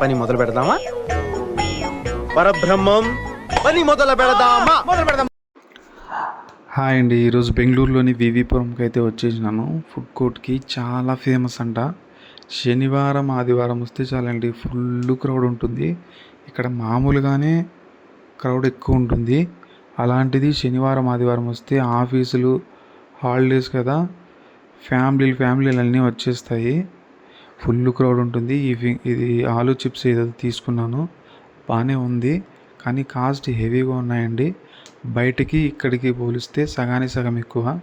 పని మొదలు పెడదామా? పరబ్రహ్మం పని మొదలు పెడదామా? మొదలు పెడదాం హాయ్ అండి ఈరోజు బెంగళూరులోని వివిపురంకి అయితే వచ్చేసినాను. ఫుడ్ కోర్ట్కి చాలా ఫేమస్ అంట. శనివారం ఆదివారం వస్తే చాలండి ఫుల్ క్రౌడ్ ఉంటుంది. ఇక్కడ మామూలుగానే క్రౌడ్ ఎక్కువ ఉంటుంది. అలాంటిది శనివారం ఆదివారం వస్తే ఆఫీసులు హాలిడేస్ కదా ఫ్యామిలీలు ఫ్యామిలీలు అన్నీ వచ్చేస్తాయి. ఫుల్ క్రౌడ్ ఉంటుంది. ఇవి ఇది ఆలు చిప్స్ ఏదో తీసుకున్నాను. బాగానే ఉంది. కానీ కాస్ట్ హెవీగా ఉన్నాయండి. బయటికి ఇక్కడికి పోలిస్తే సగానికి సగం ఎక్కువ.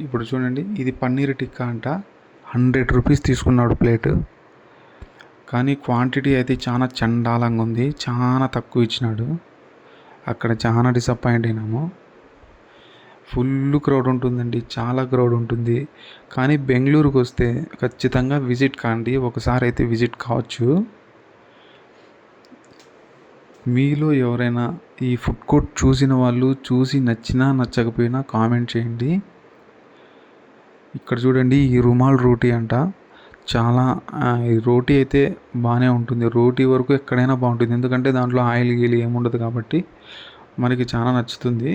ఇప్పుడు చూడండి ఇది పన్నీర్ టిక్కా అంట. హండ్రెడ్ రూపీస్ తీసుకున్నాడు ప్లేట్. కానీ క్వాంటిటీ అయితే చాలా చండాలంగా ఉంది. చాలా తక్కువ ఇచ్చినాడు. అక్కడ చాలా డిసప్పాయింట్ అయినాము. ఫుల్ క్రౌడ్ ఉంటుందండి చాలా క్రౌడ్ ఉంటుంది. కానీ బెంగళూరుకు వస్తే ఖచ్చితంగా విజిట్ కాండి ఒకసారి అయితే విజిట్ కావచ్చు. మీలో ఎవరైనా ఈ ఫుడ్ కోర్ట్ చూసిన వాళ్ళు చూసి నచ్చినా నచ్చకపోయినా కామెంట్ చేయండి. ఇక్కడ చూడండి ఈ రుమాల్ రోటీ అంట. చాలా ఈ రోటీ అయితే బాగానే ఉంటుంది. రోటీ వరకు ఎక్కడైనా బాగుంటుంది. ఎందుకంటే దాంట్లో ఆయిల్ గీలు ఏముండదు కాబట్టి మనకి చాలా నచ్చుతుంది.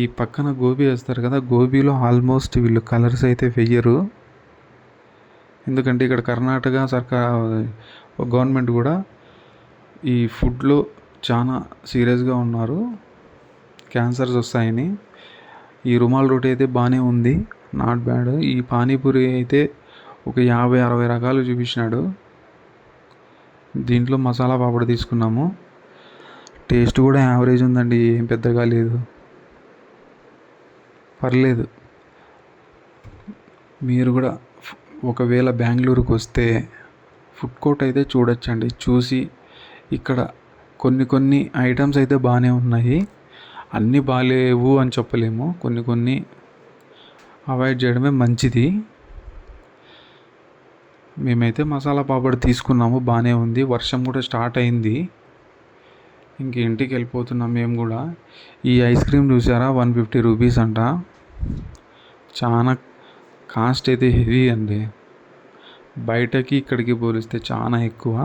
ఈ పక్కన గోబీ వేస్తారు కదా గోబీలో ఆల్మోస్ట్ వీళ్ళు కలర్స్ అయితే వెయ్యరు ఎందుకంటే ఇక్కడ కర్ణాటక సర్కార్ గవర్నమెంట్ కూడా ఈ ఫుడ్లో చాలా సీరియస్గా ఉన్నారు. క్యాన్సర్స్ వస్తాయని. ఈ రుమాల్ రోటీ అయితే బాగానే ఉంది. నాట్ బ్యాడ్ ఈ పానీపూరి అయితే ఒక యాభై అరవై రకాలు చూపించినాడు. దీంట్లో మసాలా పాపడ తీసుకున్నాము. టేస్ట్ కూడా యావరేజ్ ఉందండి ఏం పెద్దగా లేదు. పర్లేదు. మీరు కూడా ఒకవేళ బెంగళూరుకు వస్తే ఫుడ్ కోర్ట్ అయితే చూడొచ్చండి. చూసి ఇక్కడ కొన్ని కొన్ని ఐటమ్స్ అయితే బాగానే ఉన్నాయి. అన్నీ బాగాలేవు అని చెప్పలేము. కొన్ని కొన్ని అవాయిడ్ చేయడమే మంచిది. మేమైతే మసాలా పాపడ్ తీసుకున్నాము. బాగానే ఉంది. వర్షం కూడా స్టార్ట్ అయింది. ఇంక ఇంటికి వెళ్ళిపోతున్నాం మేము కూడా. ఈ ఐస్ క్రీమ్ చూసారా? వన్ ఫిఫ్టీ రూపీస్ అంట. చాలా కాస్ట్ అయితే హెవీ అండి. బయటకి ఇక్కడికి పోలిస్తే చాలా ఎక్కువ.